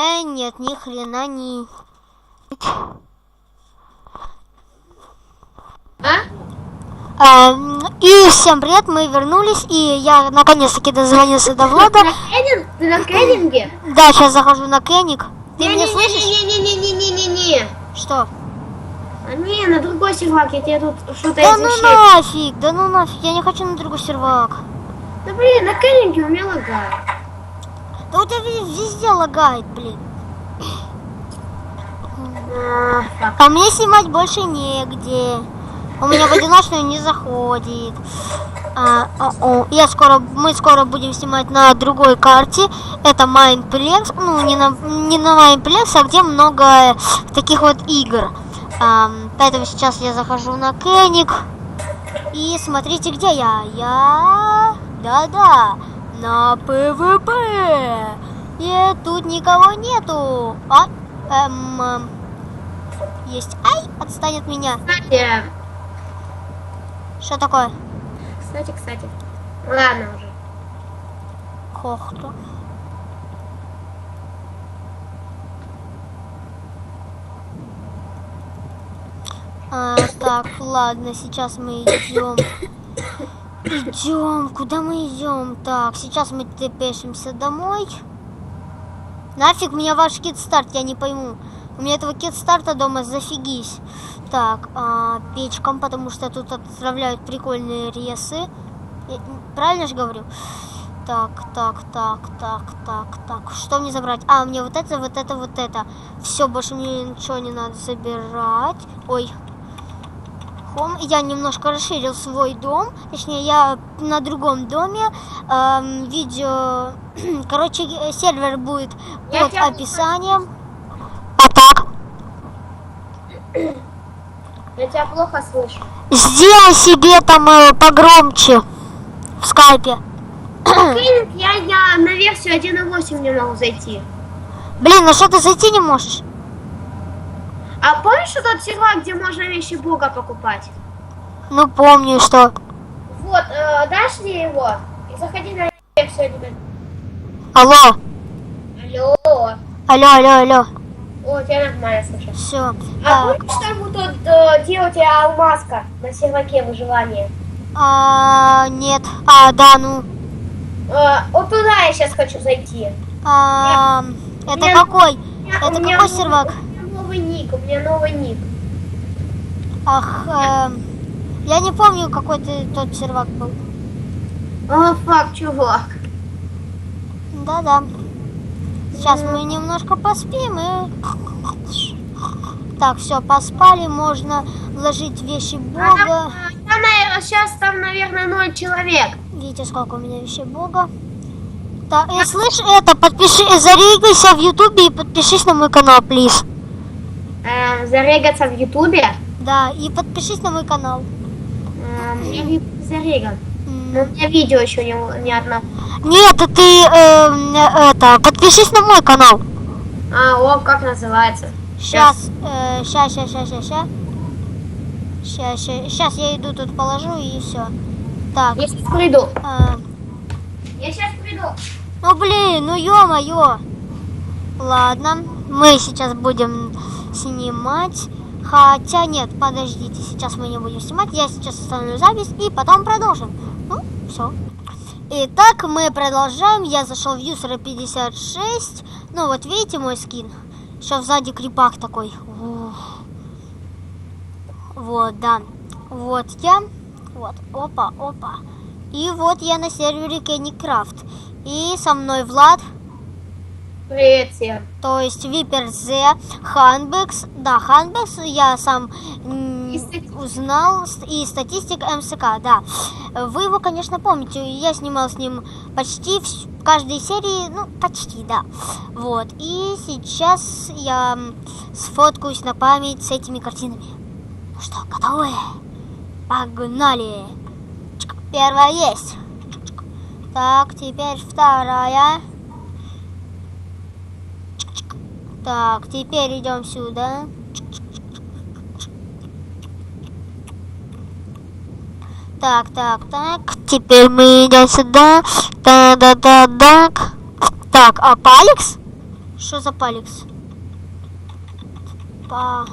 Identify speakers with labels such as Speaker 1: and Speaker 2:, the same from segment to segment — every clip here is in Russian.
Speaker 1: Э, нет, ни хрена не...
Speaker 2: А?
Speaker 1: Эм, и всем привет, мы вернулись, и я наконец-таки дозвонился до Влада.
Speaker 2: На Кеннинг? Ты на Кеннинге?
Speaker 1: Да, сейчас захожу на Кеник. Ты меня слышишь?
Speaker 2: Не-не-не-не-не-не-не-не.
Speaker 1: Что?
Speaker 2: А не, на другой сервак, я тебе тут что-то
Speaker 1: Да ну нафиг, да ну нафиг, я не хочу на другой сервак.
Speaker 2: Да блин, на Кеннинге у меня лагает.
Speaker 1: Да у тебя вез- везде лагает, блин.
Speaker 2: А.
Speaker 1: А мне снимать больше негде. У меня в одиночную не заходит. А, а, о, я скоро, мы скоро будем снимать на другой карте. Это Майнплекс. Ну, не на, не на Майнплекс, а где много таких вот игр. Ам, поэтому сейчас я захожу на Кеник. И смотрите, где я. Я... Да-да, на ПВП. И тут никого нету. А, эм, эм, есть. Ай, отстань от меня.
Speaker 2: Кстати,
Speaker 1: Что такое?
Speaker 2: кстати, кстати. Ладно уже.
Speaker 1: Кохту. А, так, ладно, сейчас мы идем. Идем, куда мы идем? Так, сейчас мы пешимся домой. Нафиг мне ваш кит-старт, я не пойму. У меня этого кит-старта дома зафигись. Так, а, печкам, потому что тут отправляют прикольные ресы. Я- правильно же говорю? Так, так, так, так, так, так. Что мне забрать? А, мне вот это, вот это, вот это. Все, больше мне ничего не надо забирать. Ой. Хом. Я немножко расширил свой дом. Точнее, я на другом доме. Эм, видео... Короче, э, сервер будет
Speaker 2: Я
Speaker 1: под описанием. А так?
Speaker 2: Я тебя плохо слышу.
Speaker 1: Сделай себе там э, погромче в скайпе.
Speaker 2: Кеннинг я, я на версию 1.8 не могу зайти.
Speaker 1: Блин, ну что ты зайти не можешь?
Speaker 2: А помнишь тот сервак, где можно вещи Бога покупать?
Speaker 1: Ну, помню, что...
Speaker 2: Вот, э, дашь мне его? И заходи на версию 1.8.
Speaker 1: Алло,
Speaker 2: Алло.
Speaker 1: алло, алло, алло.
Speaker 2: О, тебя нормально слышу.
Speaker 1: Все.
Speaker 2: А помнишь там вот тот, э, тебя алмазка на серваке выживания?
Speaker 1: А, нет. А, да, ну.
Speaker 2: Э, вот туда я сейчас хочу зайти.
Speaker 1: А, это
Speaker 2: Меня-
Speaker 1: какой?
Speaker 2: Меня-
Speaker 1: Это
Speaker 2: меня
Speaker 1: какой сервак?
Speaker 2: Меня новый ник, у меня новый ник.
Speaker 1: Ах, эм, я не помню, какой ты тот сервак был.
Speaker 2: О, фак, чувак.
Speaker 1: Да-да. Сейчас мы немножко поспим и... Так, все, поспали, можно вложить вещи Бога.
Speaker 2: Там, сейчас там, наверное, ноль человек.
Speaker 1: Видите, сколько у меня вещей Бога. Так, и слышь, это, подпиши, зарегайся в Ютубе и подпишись на мой канал, плиз.
Speaker 2: Э, зарегаться в Ютубе.
Speaker 1: Да, и подпишись на мой канал.
Speaker 2: Э, не зареган. Но у меня видео еще не, не одно.
Speaker 1: Нет, ты эм, это, подпишись на мой канал.
Speaker 2: А, о, как называется?
Speaker 1: Сейчас, э, сейчас, сейчас, сейчас, сейчас, сейчас. Сейчас, сейчас я иду тут положу и все. Так,
Speaker 2: Я сейчас приду.
Speaker 1: э,
Speaker 2: Я сейчас приду.
Speaker 1: ну блин, ну ё-моё. Ладно, мы сейчас будем снимать. Хотя нет, подождите, сейчас мы не будем снимать. Я сейчас остановлю запись и потом продолжим. Ну, все. Итак, мы продолжаем. Я зашел в Юсера 56. Ну вот видите мой скин? Еще сзади крипак такой. Ух. Вот, да. Вот я. Вот, опа, опа. И вот я на сервере Kenny Craft. И со мной Влад,
Speaker 2: Всем.
Speaker 1: то есть Випер З, Ханбекс. Да, Ханбекс я сам
Speaker 2: И
Speaker 1: узнал. И статистик МСК, да. Вы его, конечно, помните. Я снимал с ним почти в каждой серии, ну, почти, да. Вот. И сейчас я сфоткаюсь на память с этими картинами. Ну что, готовы? Погнали! Первая есть. Так, теперь вторая. Так, теперь идем сюда. Так, так, так. Теперь мы идем сюда. Да, да, да, так. Так, а Паликс? Что за паликс? Па...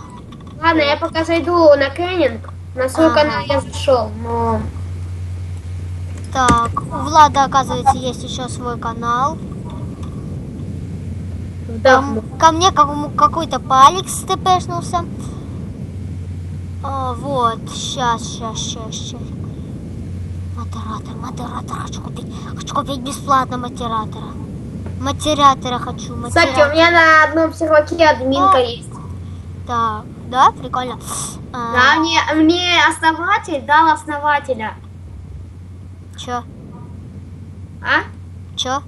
Speaker 2: Ладно, я пока зайду на Кеннинг. На свой канал я зашел, но...
Speaker 1: Так, у Влада, оказывается, есть еще свой канал.
Speaker 2: Да,
Speaker 1: Ко, ко мне какой-то паликс тпшнулся. А, вот, сейчас, сейчас, сейчас, сейчас. Модератор, модератор хочу купить. Хочу купить бесплатно модератора. Модератора хочу,
Speaker 2: Кстати, у меня на одном серваке админка
Speaker 1: О.
Speaker 2: есть.
Speaker 1: Так, да, прикольно. А,
Speaker 2: Да, мне, мне основатель дал основателя.
Speaker 1: Чё?
Speaker 2: А?
Speaker 1: Чё?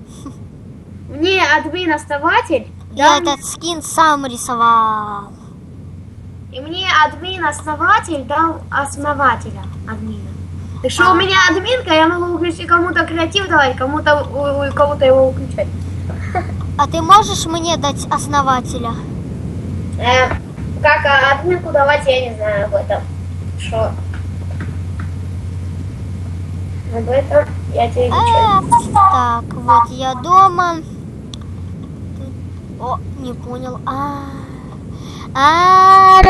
Speaker 2: Мне админ основатель
Speaker 1: Я
Speaker 2: дал...
Speaker 1: этот скин сам рисовал.
Speaker 2: И мне админ основатель дал основателя админа. Так что
Speaker 1: А.
Speaker 2: у меня админка, я могу включить кому-то креатив давать, кому-то кого-то его выключать.
Speaker 1: А ты можешь мне дать основателя?
Speaker 2: Э, как админку давать, я не знаю об этом. Что? Об этом я тебе не
Speaker 1: А, Так, вот я дома. О, не понял. А, а,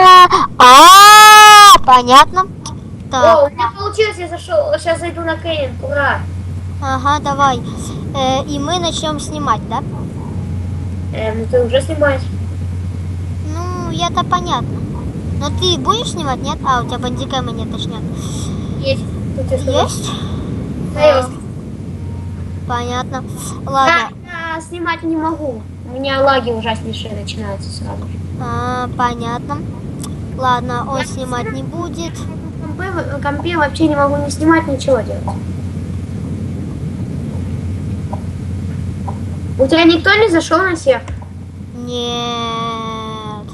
Speaker 1: а, понятно.
Speaker 2: О,
Speaker 1: Так,
Speaker 2: у меня получилось, я зашел. Сейчас зайду на Кеннинг, ура.
Speaker 1: ага, давай. Э, и мы начнем снимать, да?
Speaker 2: Э, ну ты уже снимаешь.
Speaker 1: Ну, это понятно. Но ты будешь снимать, нет? А, у тебя бандикэма нет, точнее.
Speaker 2: Есть.
Speaker 1: Есть?
Speaker 2: Да, есть.
Speaker 1: Понятно. Ладно.
Speaker 2: Да, я снимать не могу. У меня лаги ужаснейшие начинаются сразу же.
Speaker 1: А, понятно. Ладно, он
Speaker 2: Я
Speaker 1: снимать не будет.
Speaker 2: Компе, компе вообще не могу не снимать, ничего делать. У тебя никто не зашел на сервер?
Speaker 1: Нет.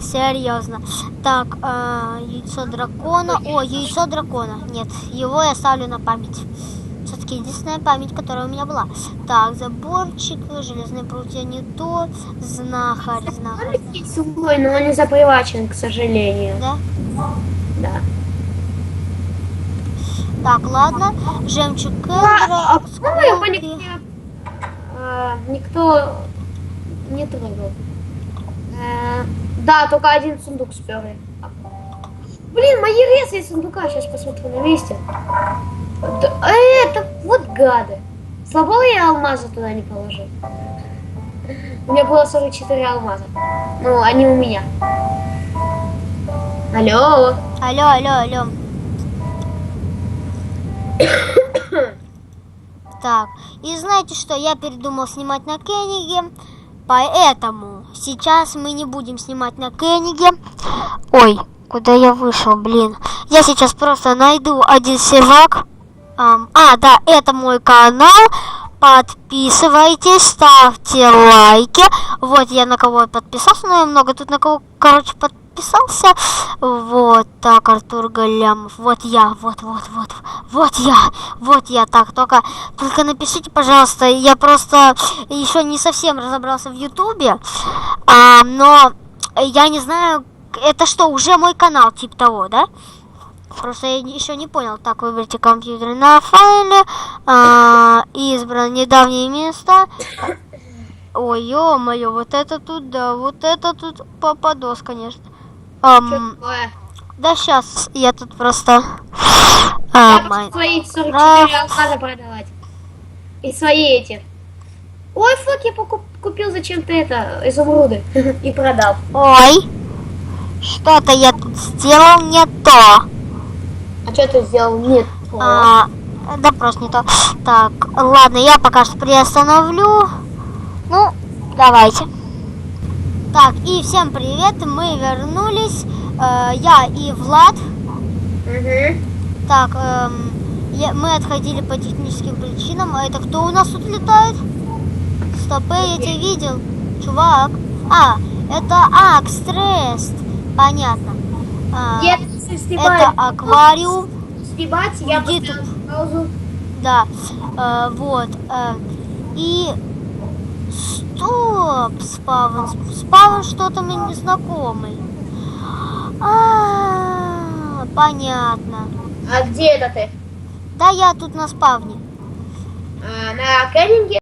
Speaker 1: Серьезно. Так, а, яйцо дракона. О, яйцо дракона. Нет, его я ставлю на память. Все-таки единственная память, которая у меня была. Так, заборчик, железные прутья не то. Знахарь, знахарь.
Speaker 2: Свой, но он не запривачен, к сожалению.
Speaker 1: Да?
Speaker 2: Да.
Speaker 1: Так, ладно. Жемчуг
Speaker 2: А, а его
Speaker 1: сколки.
Speaker 2: а, никто не трогал? Э, да, только один сундук сперли. Блин, мои ресы из сундука, сейчас посмотрю на месте. Э, это вот гады. Слабо я алмаза туда не положил. У меня было 44 алмаза. Ну, они у меня. Алло.
Speaker 1: Алло, алло, алло. Так, и знаете что, я передумал снимать на Кенниге, поэтому сейчас мы не будем снимать на Кенниге. Ой, куда я вышел, блин. Я сейчас просто найду один сервак. Ам, а, да, это мой канал. Подписывайтесь, ставьте лайки. Вот я на кого подписался, но я много тут на кого, короче, подписался. Вот так, Артур Галямов. Вот я, вот, вот, вот, вот я, вот я. Так, только, только напишите, пожалуйста. Я просто еще не совсем разобрался в Ютубе, а, но я не знаю, это что, уже мой канал, типа того, да? Просто я еще не понял. Так, выберите компьютер на файле. а, избрано недавние места. Ой, ё-моё, вот это тут, да, вот это тут попадос, конечно. Ам, да сейчас я тут просто... А, май-
Speaker 2: свои 44
Speaker 1: Раф.
Speaker 2: алмаза продавать. И свои эти. Ой, фак, я покуп- купил зачем-то это, изумруды. И продал.
Speaker 1: Ой, что-то я тут сделал не то.
Speaker 2: А что ты сделал? Нет.
Speaker 1: А, да просто не то. Так, ладно, я пока что приостановлю. Ну, давайте. Так, и всем привет, мы вернулись. Э, я и Влад.
Speaker 2: Угу.
Speaker 1: Так, я- мы отходили по техническим причинам. А это кто у нас тут летает? Стопы, я тебя видел. Чувак. А, это Акстрест. Понятно. А,
Speaker 2: Нет,
Speaker 1: это аквариум.
Speaker 2: Сбивать, я
Speaker 1: Иди
Speaker 2: поставил паузу.
Speaker 1: Да, э, вот. э, и стоп, спавн. Спавн что-то мне незнакомый. А, понятно.
Speaker 2: А где это ты?
Speaker 1: Да, я тут на спавне.
Speaker 2: А, на Кеннинге?